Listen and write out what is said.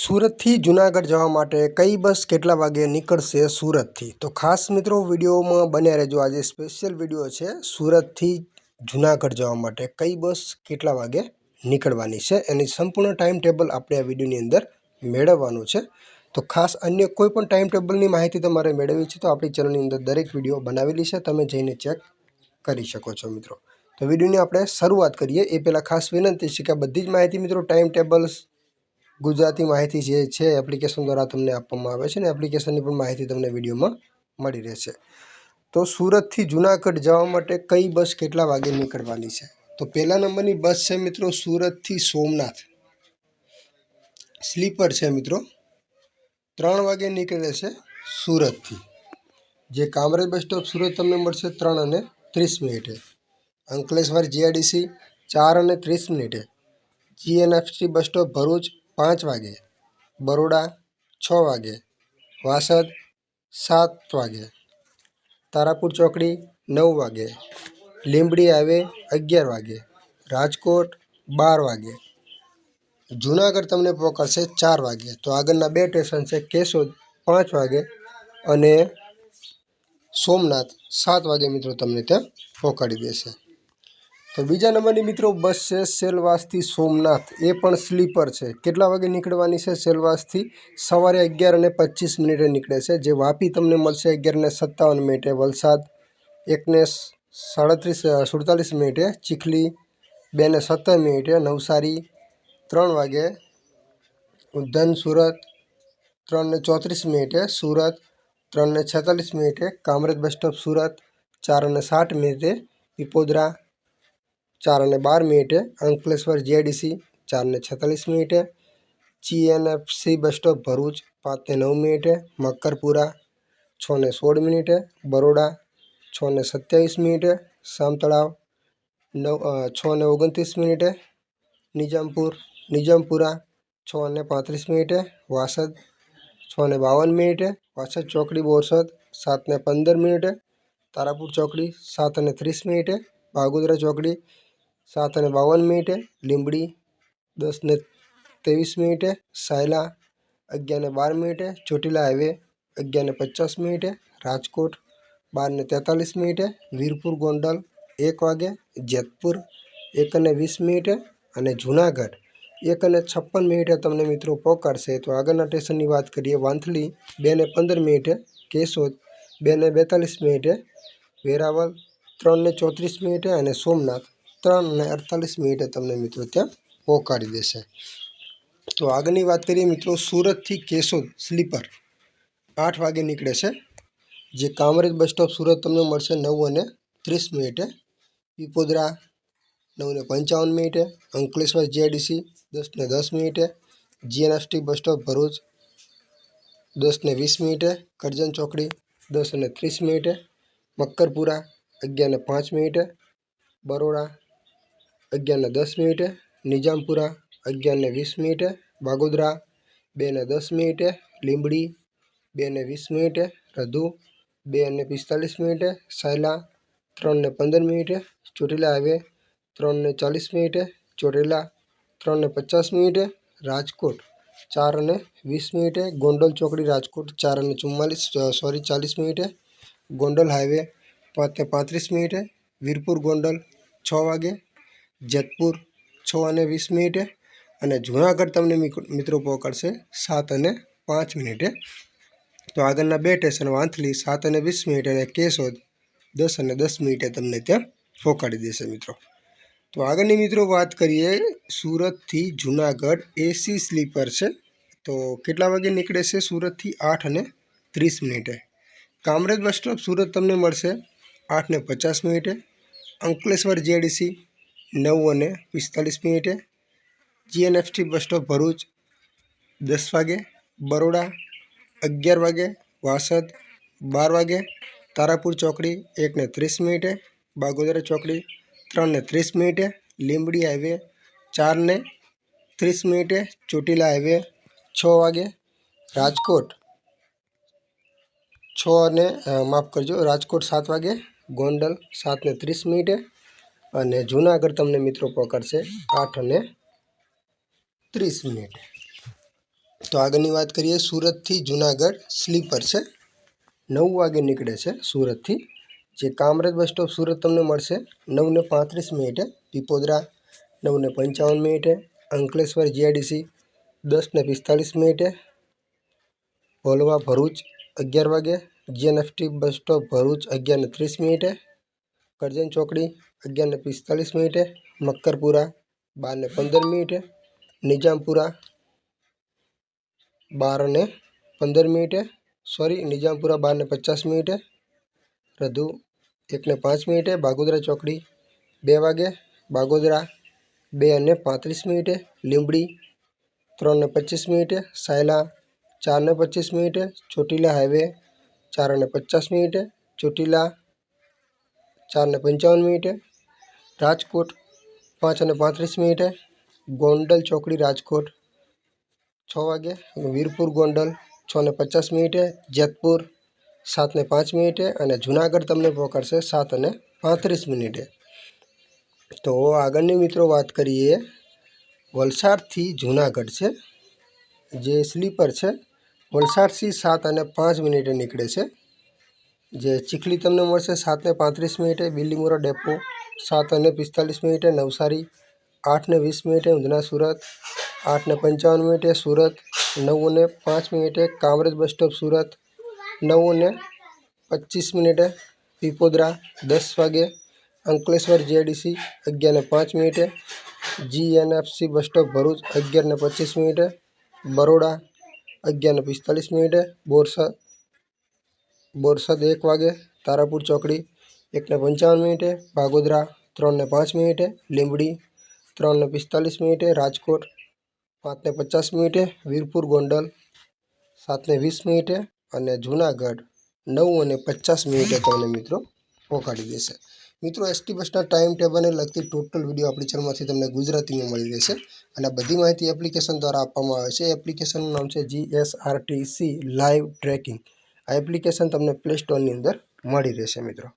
સુરતથી જુનાગઢ જવા માટે કઈ બસ કેટલા વાગે નીકળશે સુરતથી? તો ખાસ મિત્રો, વિડીયોમાં બન્યા રહેજો. આજે સ્પેશિયલ વીડિયો છે સુરતથી જુનાગઢ જવા માટે કઈ બસ કેટલા વાગે નીકળવાની છે. એની સંપૂર્ણ ટાઈમ ટેબલ આપણે આ વિડીયોની અંદર મેળવવાનું છે. તો ખાસ અન્ય કોઈ પણ ટાઈમ ટેબલની માહિતી તમારે મેળવવી છે તો આપણી ચેનલની અંદર દરેક વીડિયો બનાવેલી છે. તમે જઈને ચેક કરી શકો છો મિત્રો. તો વિડીયોની આપણે શરૂઆત કરીએ. એ પહેલાં ખાસ વિનંતી છે કે બધી જ માહિતી મિત્રો ટાઈમ ટેબલ્સ ગુજરાતી માહિતી જે છે એપ્લિકેશન દ્વારા તમને આપવામાં આવે છે ને એપ્લિકેશનની પણ માહિતી તમને વિડીયોમાં મળી રહેશે. તો સુરતથી જુનાગઢ જવા માટે કઈ બસ કેટલા વાગે નીકળવાની છે? તો પહેલા નંબરની બસ છે મિત્રો સુરતથી સોમનાથ. સ્લીપર છે મિત્રો. ત્રણ વાગે નીકળે છે સુરતથી. જે કામરેજ બસ સ્ટોપ સુરત તમને મળશે ત્રણ અને ત્રીસ મિનિટે. અંકલેશ્વર જીઆઈડીસી ચાર અને ત્રીસ મિનિટે. જીએનએફસી બસ સ્ટોપ ભરૂચ પાંચ વાગે, બરોડા છ વાગે, વાસદ સાત વાગે, તારાપુર ચોકડી નવ વાગે, લીંબડી હાઈવે અગિયાર વાગે, રાજકોટ બાર વાગે. જુનાગઢ તમને પહોંચાડશે ચાર વાગે. તો આગળના બે સ્ટેશન છે કેશોદ પાંચ વાગે અને સોમનાથ સાત વાગે મિત્રો તમને ત્યાં પહોંચાડી દેશે. તો બીજા નંબરની મિત્રો બસ છે સેલવાસથી સોમનાથ. એ પણ સ્લીપર છે. કેટલા વાગે નીકળવાની છે સેલવાસથી? સવારે અગિયાર અને પચીસ મિનિટે નીકળે છે. જે વાપી તમને મળશે અગિયાર ને સત્તાવન મિનિટે. વલસાડ એકને સાડત્રીસ સુડતાલીસ મિનિટે. ચીખલી બે ને સત્તર મિનિટે. નવસારી ત્રણ વાગે ઉદ્ધન સુરત ત્રણને ચોત્રીસ મિનિટે. સુરત ત્રણને છેતાલીસ મિનિટે. કામરેજ બસ સ્ટોપ સુરત ચાર અને સાઠ મિનિટે. પીપોદરા ચાર અને બાર મિનિટે અંકલેશ્વર જીઆઈડીસી ચાર ને છેતાલીસ મિનિટે જીએનએફસી બસ સ્ટોપ ભરૂચ પાંચ ને નવ મિનિટે મક્કરપુરા છ ને સોળ મિનિટે બરોડા છ ને સત્યાવીસ મિનિટે સામતળાવ નવ છ ને ઓગણત્રીસ મિનિટે નિજામપુર નિજામપુરા છ ને પાંત્રીસ મિનિટે વાસદ છ ને બાવન મિનિટે વાસદ ચોકડી બોરસદ સાત ને પંદર મિનિટે તારાપુર ચોકડી સાત અને ત્રીસ મિનિટે બાગોદરા ચોકડી સાત અને બાવન મિનિટે, લીંબડી દસ ને ત્રેવીસ મિનિટે, સાયલા અગિયાર ને બાર મિનિટે, ચોટીલા હાઈવે અગિયાર ને પચાસ મિનિટે, રાજકોટ બાર ને તેતાલીસ મિનિટે, વીરપુર ગોંડલ એક વાગે, જેતપુર એક અને વીસ મિનિટે અને જુનાગઢ એક અને છપ્પન મિનિટે તમને મિત્રો પહોંચાડશે તો આગળના સ્ટેશનની વાત કરીએ, વાંથલી બે ને પંદર મિનિટે, કેશોદ બે ને બેતાલીસ મિનિટે, વેરાવળ ત્રણ ને ચોત્રીસ મિનિટે અને સોમનાથ ત્રણ ને અડતાલીસ મિનિટે તમને મિત્રો ત્યાં પહોંચાડી દેશે. તો આગળની વાત કરીએ મિત્રો સુરતથી કેશોદ સ્લીપર આઠ વાગે નીકળે છે. જે કામરેજ બસ સ્ટોપ સુરત તમને મળશે નવ અને ત્રીસ મિનિટે. પીપોદરા નવ ને પંચાવન મિનિટે. અંકલેશ્વર જીઆઈડીસી દસ ને દસ મિનિટે. જીએનએસટી બસ સ્ટોપ ભરૂચ દસ ને વીસ મિનિટે. કરજન ચોકડી દસ અને ત્રીસ મિનિટે. મક્કરપુરા અગિયાર ને પાંચ મિનિટે. બરોડા અગિયાર ને દસ મિનિટે નિજામપુરા અગિયારને વીસ મિનિટે, બાગોદરા બે ને દસ મિનિટે, લીંબડી બે ને વીસ મિનિટે, રધુ બે ને પિસ્તાલીસ મિનિટે, સાયલા ત્રણને પંદર મિનિટે, ચોટીલા હાઈવે ત્રણને ચાલીસ મિનિટે, ચોટીલા ત્રણને પચાસ મિનિટે, રાજકોટ ચાર અને વીસ મિનિટે, ગોંડલ ચોકડી રાજકોટ ચાર અને ચુમ્માલીસ સોરી, ચાલીસ મિનિટે, ગોંડલ હાઈવે પાંચને પાંત્રીસ મિનિટે, વીરપુર ગોંડલ છ વાગે જેતપુર છ અને વીસ મિનિટે અને જુનાગઢ તમને મિત્રો પહોંચાડશે સાત અને પાંચ મિનિટે. તો આગળના બે સ્ટેશન વાંથલી સાત અને વીસ મિનિટ અને કેશોદ દસ અને દસ મિનિટે તમને ત્યાં પહોંચાડી દેશે મિત્રો. તો આગળની મિત્રો વાત કરીએ સુરતથી જુનાગઢ એસી સ્લીપર છે. તો કેટલા વાગે નીકળે છે સુરતથી આઠ અને ત્રીસ મિનિટે? કામરેજ બસ સ્ટોપ સુરત તમને મળશે આઠ ને પચાસ મિનિટે. અંકલેશ્વર જીઆઈડીસી નવ અને પિસ્તાલીસ મિનિટે જીએનએફટી બસ સ્ટોપ ભરૂચ દસ વાગે, બરોડા અગિયાર વાગે, વાસદ બાર વાગે, તારાપુર ચોકડી એકને ત્રીસ મિનિટે, બાગોદરા ચોકડી ત્રણને ત્રીસ મિનિટે, લીંબડી હાઈવે ચારને ત્રીસ મિનિટે, ચોટીલા હાઈવે છ વાગે, રાજકોટ છ અને માફ કરજો, રાજકોટ સાત વાગે, ગોંડલ સાત ને ત્રીસ મિનિટે અને જુનાગઢ તમને મિત્રો પકડશે આઠ અને ત્રીસ મિનિટ. તો આગળની વાત કરીએ, સુરતથી જુનાગઢ સ્લીપર છે. નવ વાગે નીકળે છે સુરતથી. જે કામરેજ બસ સ્ટોપ સુરત તમને મળશે. નવને પાંત્રીસ મિનિટે પીપોદરા, નવને પંચાવન મિનિટે અંકલેશ્વર જીઆઈડીસી દસને પિસ્તાલીસ મિનિટે ભોલવા ભરૂચ, અગિયાર વાગે જીએનએફટી બસ સ્ટોપ ભરૂચ, અગિયારને ત્રીસ મિનિટે કરજણ ચોકડી અગિયારને પિસ્તાલીસ મિનિટે, મક્કરપુરા બારને પંદર મિનિટે નિજામપુરા બારને પંદર મિનિટે, સોરી નિજામપુરા બારને પચાસ મિનિટે, રધુ એકને પાંચ મિનિટે, બાગોદરા ચોકડી બે વાગે, બાગોદરા બે અને પાંત્રીસ મિનિટે, લીંબડી ત્રણને પચીસ મિનિટે, સાયલા ચારને પચીસ મિનિટે, ચોટીલા હાઈવે ચાર અને પચાસ મિનિટે, ચોટીલા ચારને પંચાવન મિનિટે રાજકોટ પાંચ અને પાંત્રીસ મિનિટે ગોંડલ ચોકડી રાજકોટ છ વાગે, વીરપુર ગોંડલ છ ને પચાસ મિનિટે, જેતપુર સાતને પાંચ મિનિટે અને જુનાગઢ તમને પકડશે સાત અને પાંત્રીસ મિનિટે. તો આગળની મિત્રો વાત કરીએ, વલસાડથી જુનાગઢ છે, જે સ્લીપર છે, વલસાડથી સાત અને પાંચ મિનિટે નીકળે છે. જે ચીખલી તમને મળશે સાતને પાંત્રીસ મિનિટે, બિલીમોરા ડેપો સાત અને પિસ્તાલીસ મિનિટે નવસારી આઠને વીસ મિનિટે ઊંધના સુરત આઠને પંચાવન મિનિટે સુરત નવ ને પાંચ મિનિટે કામરેજ બસ સ્ટોપ સુરત નવ અને પચીસ મિનિટે પીપોદરા દસ વાગે અંકલેશ્વર જીઆઈડીસી અગિયારને પાંચ મિનિટે જીએનએફસી બસ સ્ટોપ ભરૂચ અગિયારને પચીસ મિનિટે બરોડા અગિયારને પિસ્તાલીસ મિનિટે બોરસદ બોરસદ એક વાગે તારાપુર ચોકડી એકને પંચાવન મિનિટે ભાગોદરા ત્રણને પાંચ મિનિટે લીંબડી ત્રણને પિસ્તાલીસ મિનિટે રાજકોટ પાંચને પચાસ મિનિટે વીરપુર ગોંડલ સાતને વીસ મિનિટે અને જુનાગઢ, નવ અને પચાસ મિનિટે તમને મિત્રો પહોંચાડી દેશે. મિત્રો એસટી બસના ટાઈમ ટેબલને લગતી ટોટલ વીડિયો આપણી ચેનલમાંથી તમને ગુજરાતીમાં મળી રહેશે અને બધી માહિતી એપ્લિકેશન દ્વારા આપવામાં આવે છે. એપ્લિકેશનનું નામ છે જીએસઆરટીસી લાઈવ ટ્રેકિંગ આ એપ્લિકેશન તમને પ્લે સ્ટોરની અંદર મળી રહેશે મિત્રો.